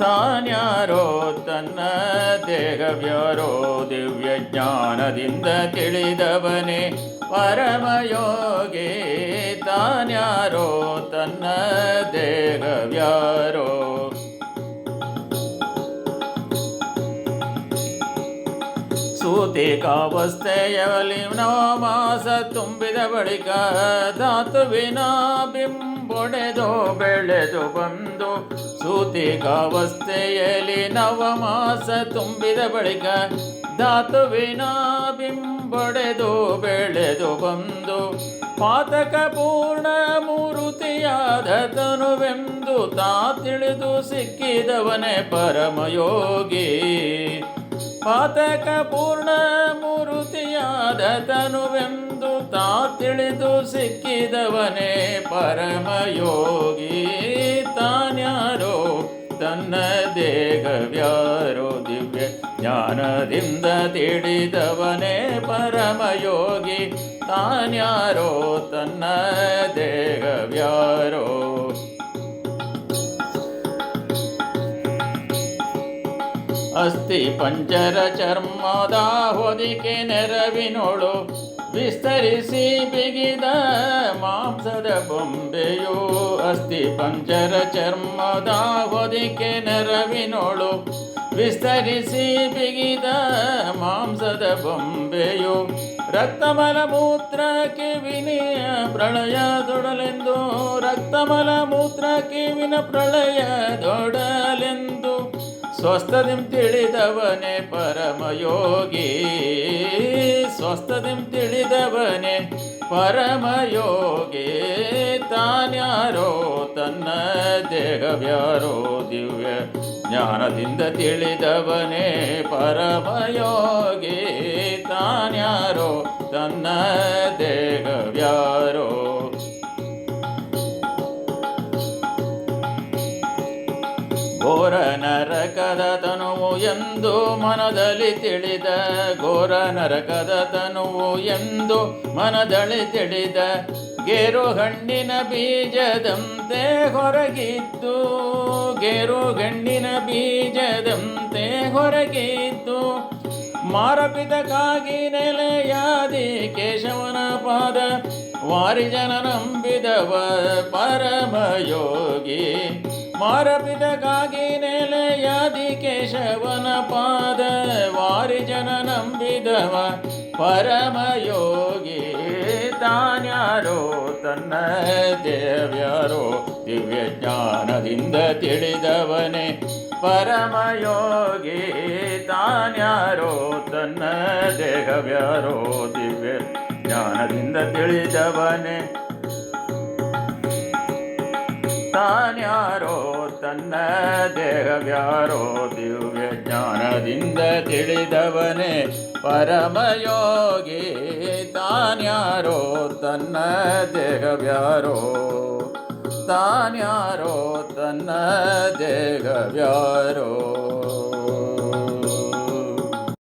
ತಾನ್ಯಾರೋ ತನ್ನ ದೇಹವ್ಯಾರೋ ದಿವ್ಯ ಜ್ಞಾನದಿಂದ ತಿಳಿದವನೇ ಪರಮಯೋಗಿ ತಾನ್ಯಾರೋ ತನ್ನ ದೇಹವ್ಯಾರೋ ಸೂತಿಕಾವಸ್ಥೆಯಲ್ಲಿ ನವಮಾಸ ತುಂಬಿದ ಬಳಿಕ ಧಾತುವಿನ ಬಿಂಬೊಡೆದು ಬೆಳೆದು ಬಂದು ಸೂತಿಕಾವಸ್ಥೆಯಲ್ಲಿ ನವಮಾಸ ತುಂಬಿದ ಬಳಿಕ ಧಾತುವಿನ ಬಿಂಬೊಡೆದು ಬೆಳೆದು ಬಂದು ಪಾತಕ ಪೂರ್ಣ ಮೂರುತಿಯಾದ ತನುವೆಂದು ತಾ ತಿಳಿದು ಸಿಕ್ಕಿದವನೇ ಪರಮಯೋಗಿ. ಪಾತಕ ಪೂರ್ಣ ಮೂರುತಿಯಾದ ತನುವೆಂದು ತಾ ತಿಳಿದು ಸಿಕ್ಕಿದವನೇ ಪರಮಯೋಗಿ. ತಾನ್ಯಾರೋ ತನ್ನ ದೇಹವ್ಯಾರೋ ದಿವ್ಯ ಜ್ಞಾನದಿಂದ ತಿಳಿದವನೇ ಪರಮಯೋಗಿ. ತಾನ್ಯಾರೋ ತನ್ನ ದೇಹವ್ಯಾರೋ ಅಸ್ಥಿ ಪಂಚರ ಚರ್ಮದ ಹೊದಿಕೆ ನೆರವಿನೋಳು ವಿಸ್ತರಿಸಿ ಬಿಗಿದ ಮಾಂಸದ ಬೊಂಬೆಯು ಅಸ್ಥಿ ಪಂಚರ ಚರ್ಮದ ಹೊದಿಕೆ ನೆರವಿನೊಳು ವಿಸ್ತರಿಸಿ ಬಿಗಿದ ಮಾಂಸದ ಬೊಂಬೆಯು ರಕ್ತಮಲ ಮೂತ್ರ ಕಿವಿನಿಯ ಪ್ರಳಯದೊಡಲೆಂದು ರಕ್ತಮಲ ಮೂತ್ರ ಕಿವಿನ ಪ್ರಳಯದೊಡಲೆಂದು ಸ್ವಸ್ಥದಿಂ ತಿಳಿದವನೇ ಪರಮಯೋಗಿ. ಸ್ವಸ್ಥದಿಂ ತಿಳಿದವನೇ ಪರಮಯೋಗಿ. ತಾನ್ಯಾರೋ ತನ್ನ ದೇಹವ್ಯಾರೋ ದಿವ್ಯ ಜ್ಞಾನದಿಂದ ತಿಳಿದವನೇ ಪರಮಯೋಗಿ. ತಾನ್ಯಾರೋ ತನ್ನ ಘೋರ ನರಕದ ತನುವು ಎಂದು ಮನದಲ್ಲಿ ತಿಳಿದ, ಘೋರ ನರಕದ ತನುವು ಎಂದು ಮನದಲ್ಲಿ ತಿಳಿದ, ಗೇರು ಹಣ್ಣಿನ ಬೀಜದಂತೆ ಹೊರಗಿದ್ದು, ಗೇರು ಗಣ್ಣಿನ ಬೀಜದಂತೆ ಹೊರಗಿದ್ದು ಮಾರಪಿತಕ್ಕಾಗಿ ನೆಲೆಯಾದಿ ಕೇಶವನ ಪಾದ, ವಾರಿಜನ ನಂಬಿದವ ಪರಮಯೋಗಿ. ಮಾರಪಿತಕ್ಕಾಗಿ ನೆಲೆಯಾದಿ ಕೇಶವನ ಪಾದ ವಾರಿ ಜನ ನಂಬಿದವ ಪರಮಯೋಗಿ. ತಾನ್ಯಾರೋ, ತನ್ನ ದೇವ್ಯಾರೋ ದಿವ್ಯ ಜ್ಞಾನದಿಂದ ತಿಳಿದವನೇ ಪರಮಯೋಗಿ. ತಾನ್ಯಾರೋ, ತನ್ನ ದೇಹವ್ಯಾರೋ ದಿವ್ಯ ಜ್ಞಾನದಿಂದ ತಿಳಿದವನೇ ತಾನ್ಯಾರೋ ತನ್ನ ದೇಹವ್ಯಾರೋ ದಿವ್ಯ ಜ್ಞಾನದಿಂದ ತಿಳಿದವನೇ ಪರಮಯೋಗಿ ತಾನ್ಯಾರೋ ತನ್ನ ದೇಹವ್ಯಾರೋ. ತಾನ್ಯಾರೋ ತನ್ನ ದೇಹವ್ಯಾರೋ.